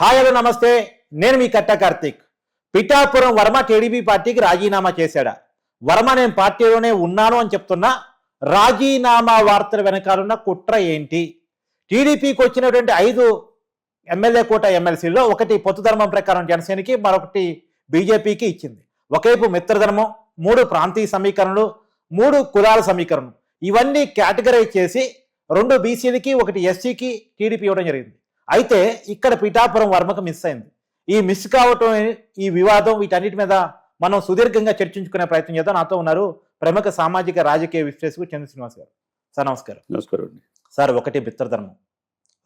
Hi hello నమస్తే. నేను మీ కట్ట కార్తీక్. పిఠాపురం వర్మ టీడీపీ పార్టీకి రాజీనామా చేశాడా? వర్మ నేను పార్టీలోనే ఉన్నాను అని చెప్తున్నా. రాజీనామా వార్తల వెనకాలన్న కుట్ర ఏంటి? టీడీపీకి వచ్చినటువంటి ఐదు ఎమ్మెల్యే కోట ఎమ్మెల్సీలో ఒకటి పొత్తు ధర్మం ప్రకారం జనసేనకి మరొకటి బీజేపీకి ఇచ్చింది. ఒకవైపు మిత్రధర్మం మూడు ప్రాంతీయ సమీకరణలు మూడు కులాల సమీకరణం. ఇవన్నీ కేటగరైజ్ చేసి రెండు బీసీలకి ఒకటి ఎస్సీకి టీడీపీ ఇవ్వడం జరిగింది. అయితే ఇక్కడ పిఠాపురం వర్మకు మిస్ అయింది. ఈ మిస్ కావటం ఈ వివాదం వీటన్నిటి మీద మనం సుదీర్ఘంగా చర్చించుకునే ప్రయత్నం చేద్దాం. నాతో ఉన్నారు ప్రముఖ సామాజిక రాజకీయ విశ్లేషకు చంద్ర శ్రీనివాస్ గారు. సార్ నమస్కారం. నమస్కారం అండి. సార్ ఒకటి మిత్రధర్మం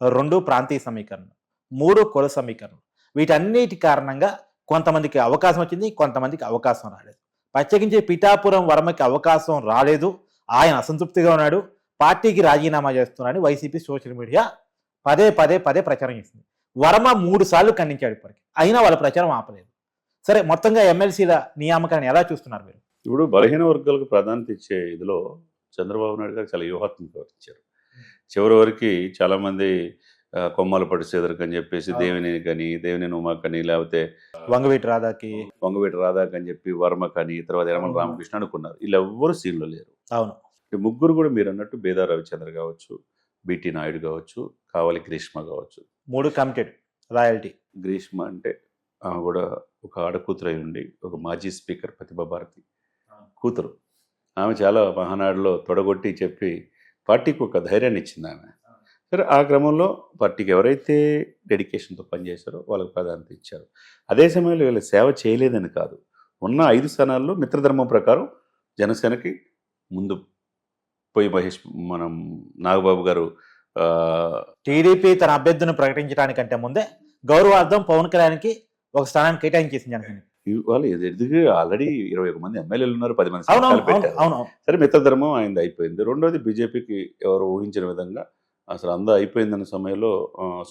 రెండు ప్రాంతీయ సమీకరణం మూడు కుల సమీకరణం. వీటన్నిటి కారణంగా కొంతమందికి అవకాశం వచ్చింది కొంతమందికి అవకాశం రాలేదు. ప్రత్యేకించి పిఠాపురం వర్మకి అవకాశం రాలేదు. ఆయన అసంతృప్తిగా ఉన్నాడు. పార్టీకి రాజీనామా చేస్తున్నాడని వైసీపీ సోషల్ మీడియా పదే పదే పదే ప్రచారం చేసింది. వర్మ మూడు సార్లు ఖండించాడు ఇప్పటికి. అయినా వాళ్ళ ప్రచారం ఆపలేదు. సరే మొత్తంగా ఎమ్మెల్సీల నియామకాన్ని ఎలా చూస్తున్నారు మీరు? ఇప్పుడు బలహీన వర్గాలకు ప్రాధాన్యత ఇచ్చే ఇదిలో చంద్రబాబు నాయుడు గారు చాలా వ్యూహాత్మకంగా ఇచ్చారు చివరి వరకు చాలా మంది ఆ, కొమ్మల పడి సేదరికి అని చెప్పేసి దేవిని కానీ దేవిని ఉమాకని లేకపోతే వంగవీటి రాధాకి వంగవీటి రాధాక్ అని చెప్పి వర్మ కానీ తర్వాత యనమల రామకృష్ణ అనుకున్నారు. వీళ్ళు ఎవ్వరు సీన్లో లేరు. అవును. ముగ్గురు కూడా మీరు అన్నట్టు బేదా రవిచంద్ర కావచ్చు బిటి నాయుడు కావచ్చు కావలి గ్రీష్మ కావచ్చు. మూడు కమిటెడ్ రాయల్టీ. గ్రీష్మ అంటే ఆమె కూడా ఒక ఆడకూతురై ఉండి ఒక మాజీ స్పీకర్ ప్రతిభా భారతి కూతురు. ఆమె చాలా మహానాడులో తొడగొట్టి చెప్పి పార్టీకి ఒక ధైర్యాన్ని ఇచ్చింది ఆమె. సరే ఆ క్రమంలో పార్టీకి ఎవరైతే డెడికేషన్తో పనిచేశారో వాళ్ళకి ప్రాధాన్యత ఇచ్చారు. అదే సమయంలో వీళ్ళు సేవ చేయలేదని కాదు. ఉన్న ఐదు స్థానాల్లో మిత్రధర్మం ప్రకారం జనసేనకి ముందు పోయి మహేష్ మనం నాగబాబు గారు టీడీపీ తన అభ్యర్థిని ప్రకటించడానికంటే ముందే గౌరవార్థం పవన్ కళ్యాణ్కి ఒక స్థానాన్ని కేటాయించేసింది జనసేన. వాళ్ళు ఎదుగు ఆల్రెడీ ఇరవై ఒక మంది ఎమ్మెల్యేలు ఉన్నారు పది మంది. సరే మిత్రధర్మం ఆయనది అయిపోయింది. రెండోది బీజేపీకి ఎవరు ఊహించిన విధంగా అసలు అందా అయిపోయిందన్న సమయంలో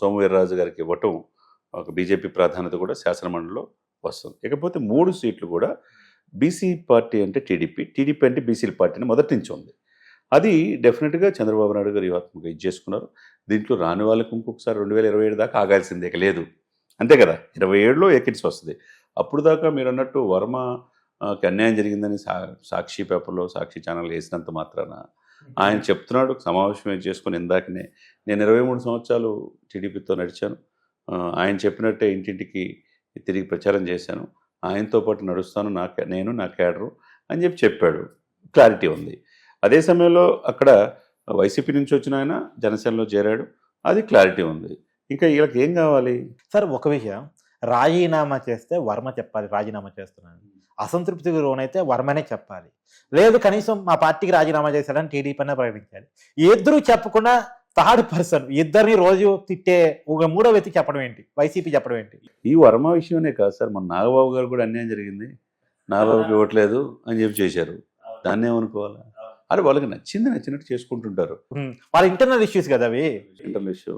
సోమవీర్రాజు గారికి ఇవ్వటం ఒక బీజేపీ ప్రాధాన్యత కూడా శాసనమండలిలో వస్తుంది. ఇకపోతే మూడు సీట్లు కూడా బీసీ పార్టీ అంటే టీడీపీ టీడీపీ అంటే బీసీల పార్టీని మొదటి నుంచి ఉంది. అది డెఫినెట్గా చంద్రబాబు నాయుడు గారు వ్యూహాత్మకంగా ఇచ్చేసుకున్నారు దీంట్లో రాని వాళ్ళకి ఇంకొకసారి రెండు వేల ఇరవై ఏడు దాకా ఆగాల్సిందే లేదు. అంతే కదా? ఇరవై ఏడులో ఏకిట్స్ వస్తుంది. అప్పుడు దాకా మీరు అన్నట్టు వర్మ అన్యాయం జరిగిందని సా సాక్షి పేపర్లో సాక్షి ఛానల్ వేసినంత మాత్రాన ఆయన చెప్తున్నాడు సమావేశం చేసుకుని ఇందాకనే. నేను ఇరవై మూడు సంవత్సరాలు టీడీపీతో నడిచాను. ఆయన చెప్పినట్టే ఇంటింటికి తిరిగి ప్రచారం చేశాను. ఆయనతో పాటు నడుస్తాను నా నేను నా క్యాడరు అని చెప్పి చెప్పాడు. క్లారిటీ ఉంది. అదే సమయంలో అక్కడ వైసీపీ నుంచి వచ్చిన ఆయన జనసేనలో చేరాడు. అది క్లారిటీ ఉంది. ఇంకా వీళ్ళకి ఏం కావాలి? సార్ ఒక విషయం. రాజీనామా చేస్తే వర్మ చెప్పాలి రాజీనామా చేస్తున్నాను అసంతృప్తికి లోనైతే వర్మనే చెప్పాలి. లేదు కనీసం మా పార్టీకి రాజీనామా చేశాడని టీడీపీ అనే ప్రకటించాలి ఇద్దరు చెప్పకుండా థర్డ్ పర్సన్ ఇద్దరిని రోజు తిట్టే ఒక మూడో వ్యక్తి చెప్పడం ఏంటి? వైసీపీ చెప్పడం ఏంటి? ఈ వర్మ విషయమే కాదు సార్. మన నాగబాబు గారు కూడా అన్యాయం జరిగింది. నాగబాబుకి ఇవ్వట్లేదు అని చెప్పి చేశారు. దాన్ని ఏమనుకోవాలా అరే వాళ్ళకి నచ్చింది నచ్చినట్టు చేసుకుంటుంటారు. వాళ్ళ ఇంటర్నల్ ఇష్యూస్ కదా అవి. ఇంటర్నల్ ఇష్యూ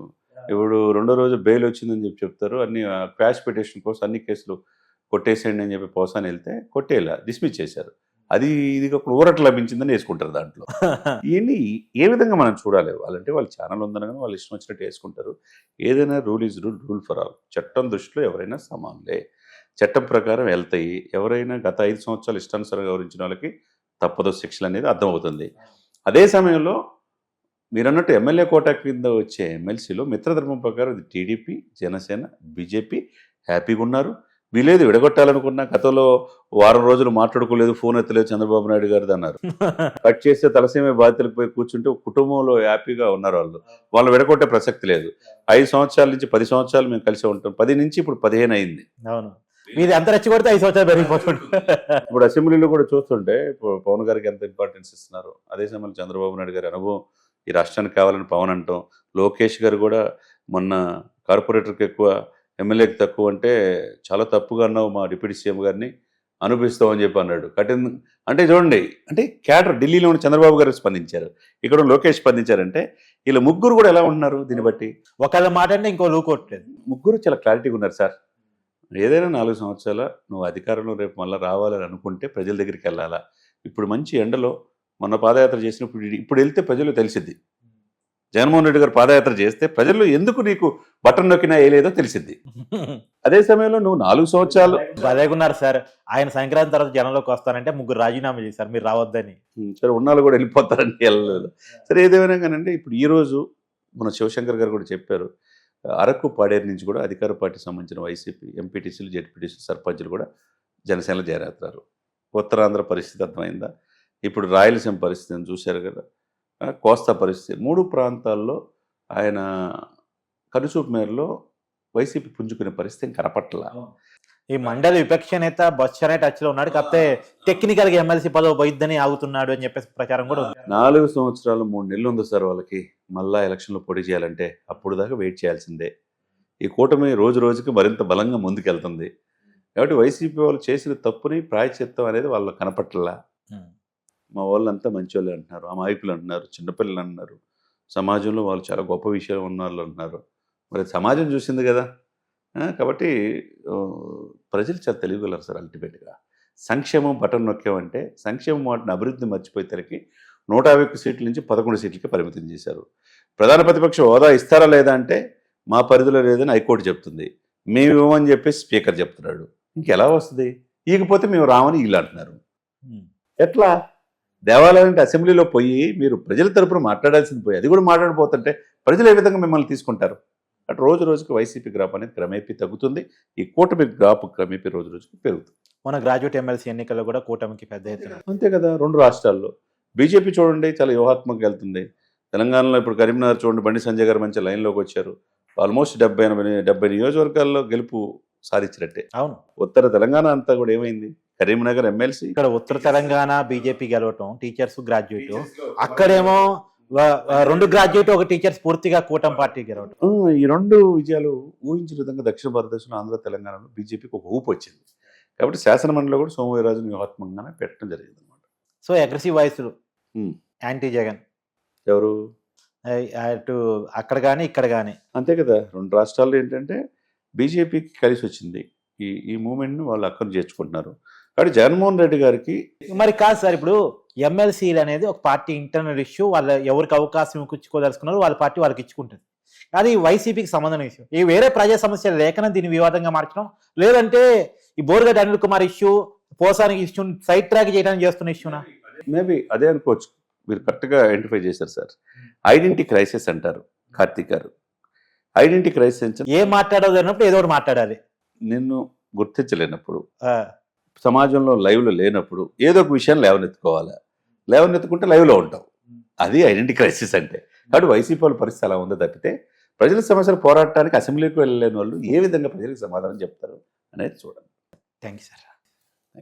ఇప్పుడు రెండో రోజు బెయిల్ వచ్చిందని చెప్పి చెప్తారు. అన్ని క్వాష్ పిటిషన్ కోసం అన్ని కేసులు కొట్టేసేయండి అని చెప్పి పోసాని వెళ్తే కొట్టేలా డిస్మిస్ చేశారు. అది ఇది ఒక ఊరట లభించిందని వేసుకుంటారు దాంట్లో. ఇవన్నీ ఏ విధంగా మనం చూడాలి? వాళ్ళంటే వాళ్ళ ఛానల్ ఉందనగానే వాళ్ళు ఇష్టం వచ్చినట్టు వేసుకుంటారు. ఏదైనా rule is rule rule for all చట్టం దృష్టిలో ఎవరైనా సమానులే. చట్టం ప్రకారం వెళ్తాయి. ఎవరైనా గత ఐదు సంవత్సరాలు ఇష్టానుసారంగా గౌరవించిన వాళ్ళకి తప్పదు శిక్షలు అనేది అర్థమవుతుంది. అదే సమయంలో మీరు అన్నట్టు ఎమ్మెల్యే కోటా కింద వచ్చే ఎమ్మెల్సీలో మిత్రధర్మం ప్రకారం ఇది టీడీపీ జనసేన బీజేపీ హ్యాపీగా ఉన్నారు. వీలేదు విడగొట్టాలనుకున్న గతంలో వారం రోజులు మాట్లాడుకోలేదు ఫోన్ ఎత్తలేదు చంద్రబాబు నాయుడు గారిది అన్నారు. కట్ చేస్తే తలసీమ బాధ్యతలకు పోయి కూర్చుంటే కుటుంబంలో హ్యాపీగా ఉన్నారు వాళ్ళు. వాళ్ళు విడగొట్టే ప్రసక్తి లేదు. ఐదు సంవత్సరాల నుంచి పది సంవత్సరాలు మేము కలిసి ఉంటాం. పది నుంచి ఇప్పుడు పదిహేను అయింది. అవును. మీది ఎంత రెచ్చగొడితే ఐదు సంవత్సరాలు పెరిగిపోతుంది. ఇప్పుడు అసెంబ్లీలో కూడా చూస్తుంటే ఇప్పుడు పవన్ గారికి ఎంత ఇంపార్టెన్స్ ఇస్తున్నారు? అదే సమయంలో చంద్రబాబు నాయుడు గారి అనుభవం ఈ రాష్ట్రానికి కావాలని పవన్ అంటాం లోకేష్ గారు కూడా మొన్న కార్పొరేటర్కి ఎక్కువ ఎమ్మెల్యేకి తక్కువ అంటే చాలా తప్పుగా అన్నావు మా డిప్యూటీ సీఎం గారిని అనుభవిస్తామని చెప్పి అన్నాడు. కఠిన అంటే చూడండి అంటే క్యాడర్ ఢిల్లీలో ఉన్న చంద్రబాబు గారు స్పందించారు. ఇక్కడ లోకేష్ స్పందించారంటే వీళ్ళ ముగ్గురు కూడా ఎలా ఉంటున్నారు దీన్ని బట్టి? ఒకళ్ళ మాట అంటే ఇంకో లూకోట్లేదు ముగ్గురు చాలా క్లారిటీగా ఉన్నారు సార్. ఏదైనా నాలుగు సంవత్సరాల నువ్వు అధికారంలో రేపు మళ్ళీ రావాలని అనుకుంటే ప్రజల దగ్గరికి వెళ్ళాలా? ఇప్పుడు మంచి ఎండలో మొన్న పాదయాత్ర చేసినప్పుడు ఇప్పుడు వెళ్తే ప్రజలు తెలిసిద్ది. జగన్మోహన్ రెడ్డి గారు పాదయాత్ర చేస్తే ప్రజల్లో ఎందుకు నీకు బటన్ నొక్కినా వేయలేదో తెలిసింది అదే సమయంలో నువ్వు నాలుగు సంవత్సరాలు భలేగున్నారు సార్. ఆయన సంక్రాంతి తర్వాత జనంలోకి వస్తారంటే ముగ్గురు రాజీనామా చేశారు. మీరు రావద్దని. సరే ఉన్నాళ్ళు కూడా వెళ్ళిపోతారని వెళ్ళలేదు సరే ఏదేమైనా కానండి ఇప్పుడు ఈ రోజు మన శివశంకర్ గారు కూడా చెప్పారు అరకు పాడేరు నుంచి కూడా అధికార పార్టీ సంబంధించిన వైసీపీ ఎంపీటీసీలు జెడ్పీటీసీలు సర్పంచులు కూడా జనసేనలో చేరేస్తారు ఉత్తరాంధ్ర పరిస్థితి అర్థమైందా? ఇప్పుడు రాయలసీమ పరిస్థితిని చూశారు కదా. కోస్తా పరిస్థితి. మూడు ప్రాంతాల్లో ఆయన కనుచూపు మేరలో వైసీపీ పుంజుకునే పరిస్థితి కనపట్ల? ఈ మండలి విపక్ష నేత బొత్స అనే టచ్లో ఉన్నాడు. కాకపోతే టెక్నికల్గా ఎమ్మెల్సీ పదవి పోయిద్దని ఆగుతున్నాడు అని చెప్పేసి ప్రచారం కూడా ఉంది. నాలుగు సంవత్సరాలు మూడు నెలలు ఉంది సార్ వాళ్ళకి. మళ్ళా ఎలక్షన్లో పోటీ చేయాలంటే అప్పుడు దాకా వెయిట్ చేయాల్సిందే. ఈ కూటమి రోజు రోజుకి మరింత బలంగా ముందుకెళ్తుంది. కాబట్టి వైసీపీ వాళ్ళు చేసిన తప్పుని ప్రాయచిత్తం అనేది వాళ్ళు కనపట్లా. మా వాళ్ళంతా మంచి వాళ్ళు అంటున్నారు అమాయకులు అంటున్నారు చిన్నపిల్లలు అంటున్నారు. సమాజంలో వాళ్ళు చాలా గొప్ప విషయాలు ఉన్న వాళ్ళు అంటున్నారు. మరి సమాజం చూసింది కదా. ఆ, కాబట్టి ఆ, ప్రజలు చాలా తెలియగలరు సార్ అల్టిమేట్గా. సంక్షేమం బటన్ నొక్కామంటే సంక్షేమం వాటిని అభివృద్ధి మర్చిపోయేసరికి నూట యాభై ఒక్క సీట్ల నుంచి పదకొండు సీట్లకి పరిమితం చేశారు. ప్రధాన ప్రతిపక్ష హోదా ఇస్తారా లేదా అంటే మా పరిధిలో లేదని హైకోర్టు చెప్తుంది. మేము ఇవ్వమని చెప్పేసి స్పీకర్ చెప్తున్నాడు. ఇంకెలా వస్తుంది? ఇకపోతే మేము రామని వీళ్ళు అంటున్నారు. ఎట్లా? దేవాలయం అంటే అసెంబ్లీలో పోయి మీరు ప్రజల తరపున మాట్లాడాల్సింది పోయి అది కూడా మాట్లాడిపోతుంటే ప్రజలు ఏ విధంగా మిమ్మల్ని తీసుకుంటారు? అటు రోజు రోజుకి వైసీపీ గ్రాఫ్ అనేది క్రమేపీ తగ్గుతుంది. ఈ కూటమి గ్రాఫ్ క్రమేపీ రోజు రోజుకి పెరుగుతుంది. మన గ్రాడ్యుయేట్ ఎమ్మెల్సీ ఎన్నికల్లో కూడా కూటమికి పెద్ద ఎత్తున అంతే కదా రెండు రాష్ట్రాల్లో. బీజేపీ చూడండి చాలా వ్యూహాత్మకంగా వెళ్తుంది. తెలంగాణలో ఇప్పుడు కరీంనగర్ చూడండి బండి సంజయ్ గారు మంచి లైన్లోకి వచ్చారు. ఆల్మోస్ట్ డెబ్బై ఎనభై డెబ్బై నియోజకవర్గాల్లో గెలుపు సాధించినట్టే. అవును. ఉత్తర తెలంగాణ అంతా కూడా ఏమైంది? కరీంనగర్ ఎమ్మెల్సీ ఇక్కడ ఉత్తర తెలంగాణ బీజేపీ గెలవటం టీచర్స్ గ్రాడ్యుయేట్. అక్కడేమో రెండు గ్రాడ్యుయేట్ ఒక టీచర్స్ పూర్తిగా కూటమి పార్టీ గెలవటం ఆ, ఈ రెండు విజయాలు ఊహించిన విధంగా దక్షిణ భారతదేశంలో ఆంధ్ర తెలంగాణలో బీజేపీకి ఒక ఊపు వచ్చింది. కాబట్టి శాసనమండలిలో కూడా సోమవీరాజును వ్యూహాత్మకంగానే పెట్టడం జరిగింది అనమాట సో అగ్రెసివ్ వాయిస్లు. యాంటీ జగన్. ఎవరు? అటు అక్కడ కానీ ఇక్కడ కానీ అంతే కదా రెండు రాష్ట్రాల్లో ఏంటంటే బీజేపీకి కలిసి వచ్చింది. ఈ ఈ మూమెంట్ని వాళ్ళు అక్కడ చేర్చుకుంటున్నారు. కాబట్టి జగన్మోహన్ రెడ్డి గారికి మరి కాదు సార్ ఇప్పుడు ఎమ్మెల్సీలు అనేది ఒక పార్టీ ఇంటర్నల్ ఇష్యూ వాళ్ళ ఎవరికి అవకాశం ఇచ్చుకోదలుచుకున్నారు వాళ్ళ పార్టీ వాళ్ళకి ఇచ్చుకుంటుంది. అది వైసీపీకి సంబంధం ఇష్యూ ఈ వేరే ప్రజా సమస్యలు లేకనే దీన్ని వివాదంగా మార్చడం లేదంటే ఈ బోర్గడ్డ అనిల్ కుమార్ ఇష్యూ పోసానికి ఇష్యూ సైడ్ ట్రాక్ చేయడానికి చేస్తున్న ఇష్యూనా మేబీ అదే అనుకోవచ్చు. మీరు కరెక్ట్గా ఐడెంటిఫై చేశారు సార్. ఐడెంటిటీ క్రైసిస్ అంటారు కార్తీక్ గారు. ఐడెంటిటీ క్రైసిస్ ఏం మాట్లాడదు అన్నప్పుడు ఏదో ఒకటి మాట్లాడాలి. నిన్ను గుర్తించలేనప్పుడు సమాజంలో లైవ్లో లేనప్పుడు ఏదో ఒక విషయాన్ని లేవనెత్తుకోవాలి. లేవనెత్తుకుంటే లైవ్లో ఉంటాం అది ఐడెంటిటీ క్రైసిస్ అంటే. కాబట్టి వైసీపీ వాళ్ళ పరిస్థితి అలా ఉందో తప్పితే ప్రజల సమస్యలు పోరాటానికి అసెంబ్లీకి వెళ్ళలేని వాళ్ళు ఏ విధంగా ప్రజలకు సమాధానం చెప్తారు అనేది చూడండి. Thank you sir.